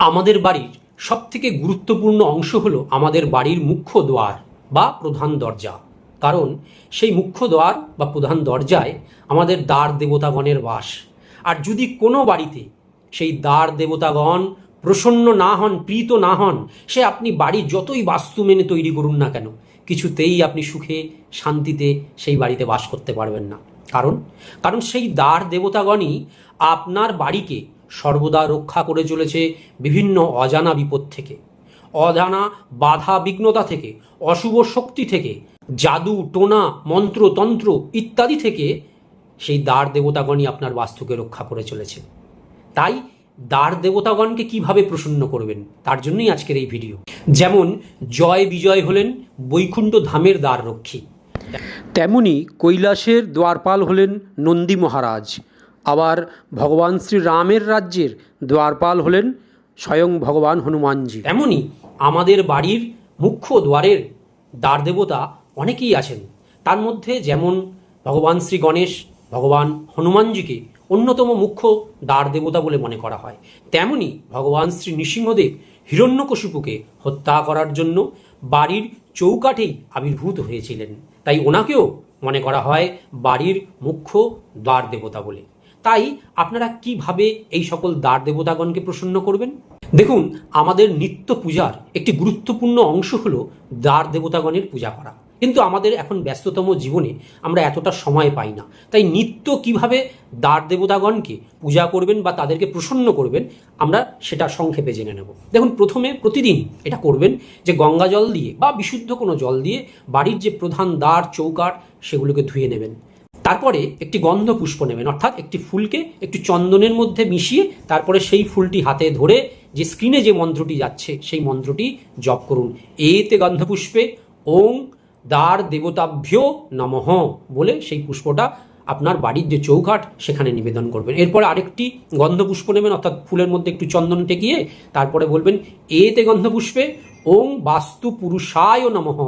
আমাদের বাড়ির সবথেকে গুরুত্বপূর্ণ অংশ হলো আমাদের বাড়ির মুখ্য দ্বার বা প্রধান দরজা। কারণ সেই মুখ্য দ্বার বা প্রধান দরজায় আমাদের দ্বার দেবতাগণের বাস। আর যদি কোনো বাড়িতে সেই দ্বার দেবতাগণ প্রসন্ন না হন, প্রীত না হন, সে আপনি বাড়ি যতই বাস্তু মেনে তৈরি করুন না কেন, কিছুতেই আপনি সুখে, শান্তিতে সেই বাড়িতে বাস করতে পারবেন না। কারণ? কারণ সেই দ্বার দেবতাগণই আপনার বাড়িকে সর্বদা রক্ষা করে চলেছে বিভিন্ন অজানা বিপদ থেকে, অজানা বাধা বিঘ্নতা থেকে, অশুভ শক্তি থেকে, জাদু, টোনা, মন্ত্র, তন্ত্র ইত্যাদি থেকে সেই দ্বার দেবতাগণই আপনার বাস্তুকে রক্ষা করে চলেছে তাই দ্বার দেবতাগণকে কীভাবে প্রসন্ন করবেন, তার জন্যই আজকের এই ভিডিও। যেমন জয় বিজয় হলেন বৈকুণ্ঠ ধামের দ্বার রক্ষী তেমনি কৈলাসের দ্বারপাল হলেন নন্দী মহারাজ। আবার ভগবান শ্রী রামের রাজ্যের দ্বারপাল হলেন স্বয়ং ভগবান হনুমানজি। তেমনি আমাদের বাড়ির মুখ্য দ্বারের দ্বার দেবতা অনেকেই আছেন। তার মধ্যে যেমন ভগবান শ্রী গণেশ, ভগবান হনুমানজিকে অন্যতম মুখ্য দ্বার দেবতা বলে মনে করা হয়। তেমনি ভগবান শ্রী নৃসিংহদেব হিরণ্যকশিপুকে হত্যা করার জন্য বাড়ির চৌকাঠেই আবির্ভূত হয়েছিলেন। তাই ওনাকেও মনে করা হয় বাড়ির মুখ্য দ্বার দেবতা বলে। তাই আপনারা কীভাবে এই সকল দ্বার দেবতাগণকে প্রসন্ন করবেন? দেখুন, আমাদের নিত্য পূজার একটি গুরুত্বপূর্ণ অংশ হলো দ্বার দেবতাগণের পূজা করা। কিন্তু আমাদের এখন ব্যস্ততম জীবনে আমরা এতটা সময় পাই না। তাই নিত্য কীভাবে দ্বার দেবতাগণকে পূজা করবেন বা তাদেরকে প্রসন্ন করবেন, আমরা সেটা সংক্ষেপে জেনে নেব। দেখুন, প্রথমে প্রতিদিন এটা করবেন যে গঙ্গা জল দিয়ে বা বিশুদ্ধ কোনো জল দিয়ে বাড়ির যে প্রধান দ্বার চৌকাট সেগুলোকে ধুয়ে নেবেন। তারপরে একটি গন্ধ পুষ্প নেবেন, অর্থাৎ একটি ফুলকে একটু চন্দনের মধ্যে মিশিয়ে তারপরে সেই ফুলটি হাতে ধরে যে স্ক্রিনে যে মন্ত্রটি যাচ্ছে, সেই মন্ত্রটি জপ করুন। এতে গন্ধপুষ্পে ওং দ্বার দেবতাভ্য নমঃ বলে সেই পুষ্পটা আপনার বাড়ির যে চৌকাঠ সেখানে নিবেদন করবেন। এরপরে আরেকটি গন্ধপুষ্প নেবেন, অর্থাৎ ফুলের মধ্যে একটু চন্দন টেকিয়ে তারপরে বলবেন, এতে গন্ধপুষ্পে ওং বাস্তু পুরুষায় নমঃ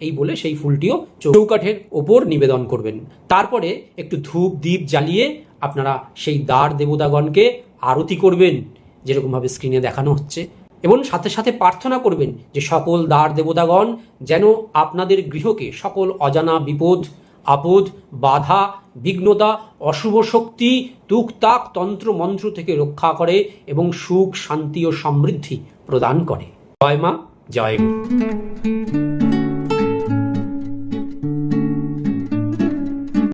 এই বলে সেই ফুলটিও চৌকাঠের ওপর নিবেদন করবেন। তারপরে একটু ধূপ দ্বীপ জ্বালিয়ে আপনারা সেই দ্বার দেবতাগণকে আরতি করবেন, যেরকমভাবে স্ক্রিনে দেখানো হচ্ছে। এবং সাথে সাথে প্রার্থনা করবেন যে সকল দ্বার দেবতাগণ যেন আপনাদের গৃহকে সকল অজানা বিপদ, আপদ, বাধা, বিঘ্নতা, অশুভ শক্তি, তুকতাক তন্ত্র মন্ত্র থেকে রক্ষা করে এবং সুখ, শান্তি ও সমৃদ্ধি প্রদান করে। জয় মা, জয় গুরু